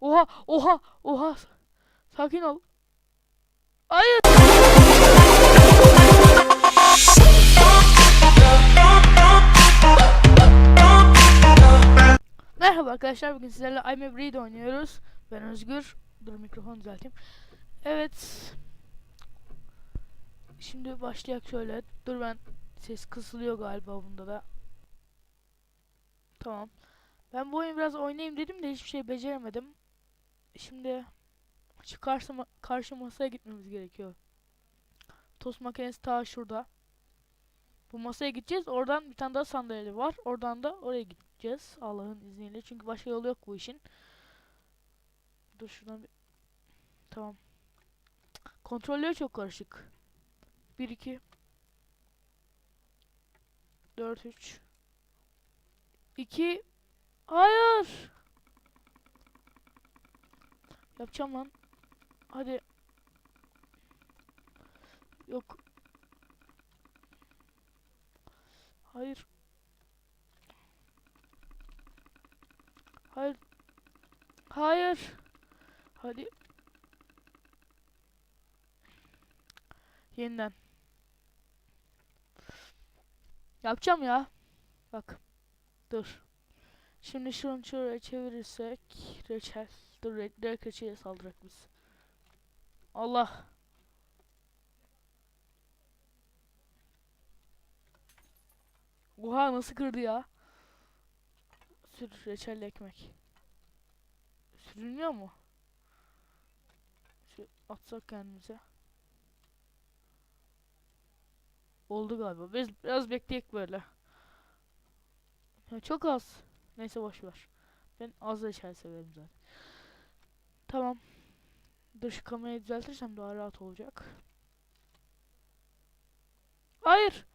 Oha oha oha. Sakin ol. Hayır. Merhaba arkadaşlar bugün sizlerle I'm a Breed oynuyoruz. Ben Özgür. Dur mikrofonu düzelteyim. Evet. Şimdi başlayak şöyle. Dur ben ses kısılıyor galiba bunda da. Tamam. Ben bu oyunu biraz oynayayım dedim de hiçbir şey beceremedim. Şimdi şu karşı, karşı masaya gitmemiz gerekiyor. Tost makinesi ta şurada. Bu masaya gideceğiz. Oradan bir tane daha sandalye var. Oradan da oraya gideceğiz. Allah'ın izniyle. Çünkü başka yolu yok bu işin. Dur şuradan bir... Tamam. Kontrolleri çok karışık. 1 2 4 3 2 Hayır. Yapacağım lan. Hadi. Yok. Hayır. Hayır. Hayır. Hadi. Yeniden. Yapacağım ya. Bak. Dur. Şimdi şunu şuraya çevirirsek reçel. Dur re- direkt reçele saldırak biz. Allah. Oha nasıl kırdı ya? Sür reçelli ekmek. Sürünüyor mu? Şu atsak kendimize. Oldu galiba. Biz biraz bekleyek böyle. Ya çok az. Neyse boş ver. Ben az reçel severim zaten. Tamam. Şu kamerayı düzeltirsem daha rahat olacak. Hayır.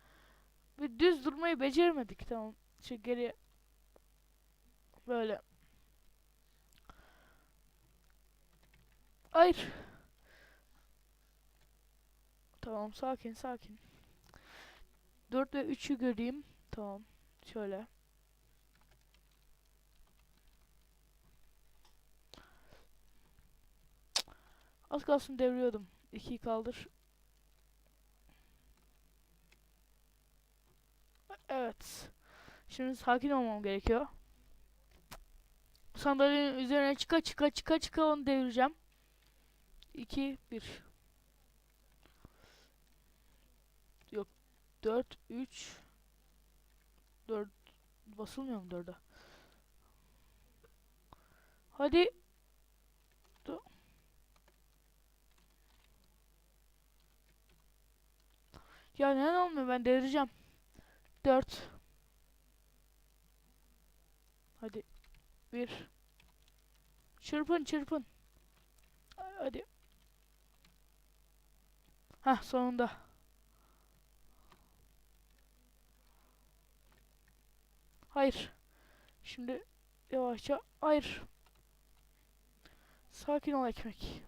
Bir düz durmayı beceremedik. Tamam. Şu geriye böyle. Hayır. Tamam sakin sakin. 4 ve 3'ü göreyim. Tamam. Şöyle. Az kalsın devriyordum. 2'yi kaldır. Evet. Şimdi sakin olmam gerekiyor. Sandalyenin üzerine çıka çıka çıka çıka onu devireceğim. 2 1 Yok 4 3 4 basılmıyor mu 4'e? Hadi Dur. Ya neden olmuyor ben devireceğim. 4 Hadi 1 Çırpın çırpın. Hadi. Hah sonunda. Hayır. Şimdi yavaşça. Hayır. Sakin ol ekmek.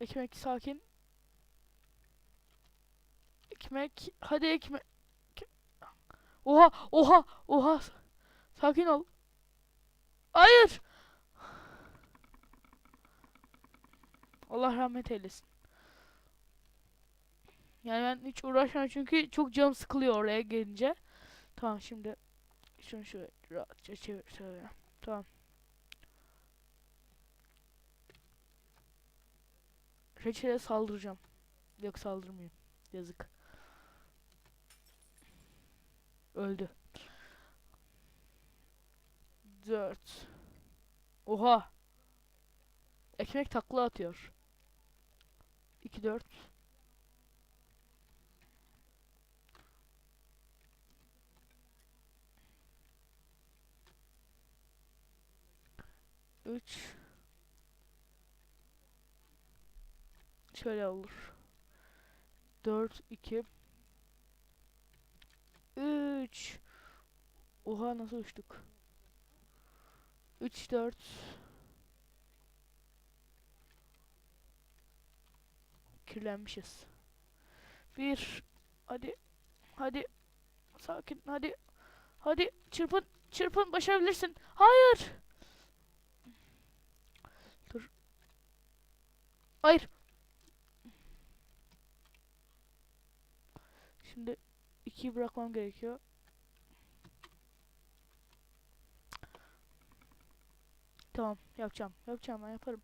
Ekmek sakin. Ekmek. Hadi ekmek. Oha oha oha. Sakin ol. Hayır. Allah rahmet eylesin. Yani ben hiç uğraşmam çünkü çok canım sıkılıyor oraya gelince. Tamam şimdi şunu şöyle rahatça çevir. Tamam. Reçele saldıracağım. Yok saldırmayayım. Yazık. Öldü. 4 Oha. Ekmek takla atıyor. 2 4 3 Şöyle olur. 4 2 3 Oha nasıl uçtuk? 3 4 Kirlenmişiz. 1 Hadi Hadi Sakin hadi Hadi çırpın Çırpın başarabilirsin. Hayır. Dur. Hayır. Şimdi ikiyi bırakmam gerekiyor. Tamam yapacağım. Yapacağım ben yaparım.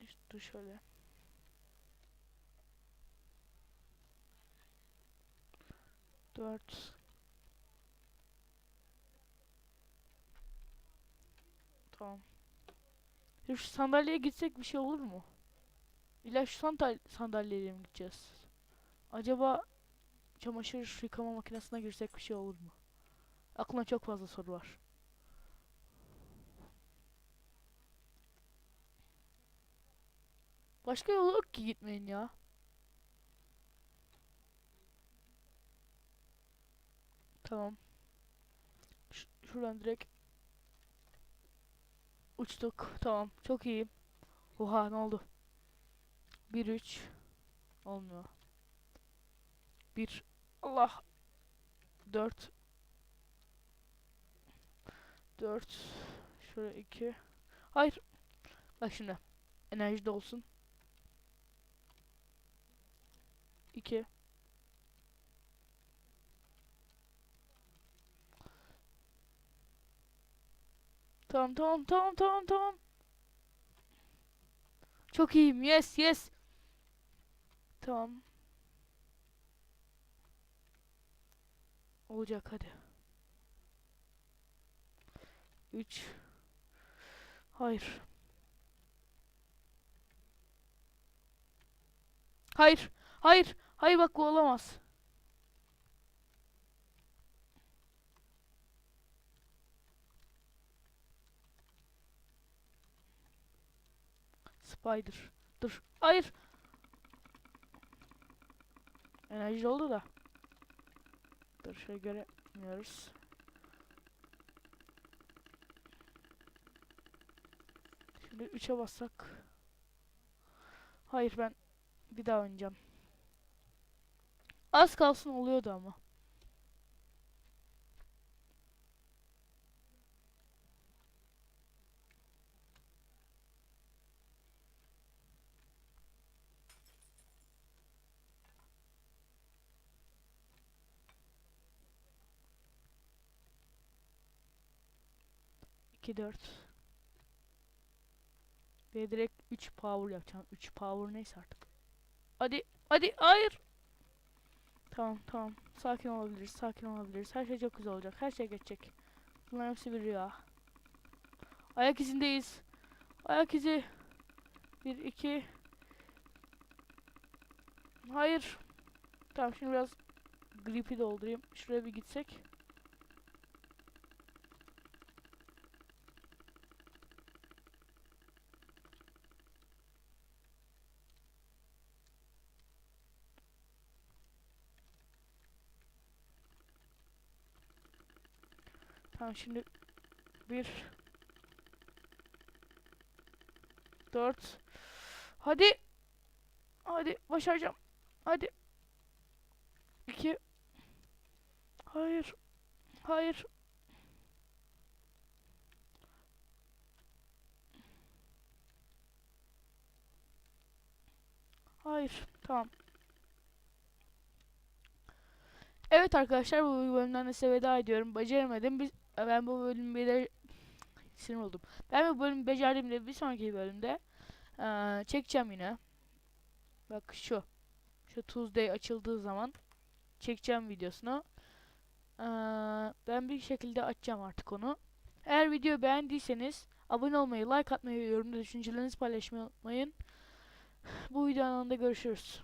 İşte dur şöyle. Dört. Tamam. Ya şu sandalyeye gitsek bir şey olur mu? İlla şu sandal sandalyeyle mi gideceğiz? Acaba çamaşır yıkama makinesine girsek bir şey olur mu? Aklımda çok fazla soru var. Başka yol yok ki gitmeyin ya. Tamam. Ş- şuradan direkt uçtuk. Tamam. Çok iyi. Oha ne oldu? 1 3 olmuyor. 1 Allah 4 4 şöyle 2 Hayır. Bak şimdi. Enerji de olsun. 2 Tamam tamam tamam tamam tamam. Çok iyiyim. Yes yes. Tamam. Olacak hadi. 3 Hayır. Hayır. Hayır. Hayır bak bu olamaz. Spider. Dur. Hayır. Enerji oldu da. Dur şöyle göremiyoruz. Şimdi 3'e bassak. Hayır ben bir daha oynayacağım. Az kalsın oluyordu ama. İki dört. Ve direkt 3 power yapacağım. 3 power neyse artık. Hadi hadi hayır. Tamam tamam. Sakin olabiliriz. Sakin olabiliriz. Her şey çok güzel olacak. Her şey geçecek. Bunların hepsi bir rüya. Ayak izindeyiz. Ayak izi. 1 2 Hayır. Tamam şimdi biraz gripi doldurayım. Şuraya bir gitsek. Tamam şimdi bir dört. Hadi hadi başaracağım. Hadi. İki. Hayır hayır. Hayır tamam. Evet arkadaşlar bu bölümden de size veda ediyorum. Beceremedim. Biz, ben bu bölümü becer... Sinir oldum. Ben bu bölümü becerdiğimde bir sonraki bölümde eee, çekeceğim yine. Bak şu. Şu Tuesday açıldığı zaman çekeceğim videosunu. Eee, ben bir şekilde açacağım artık onu. Eğer videoyu beğendiyseniz abone olmayı, like atmayı, yorumda düşüncelerinizi paylaşmayı unutmayın. Bu videonun da görüşürüz.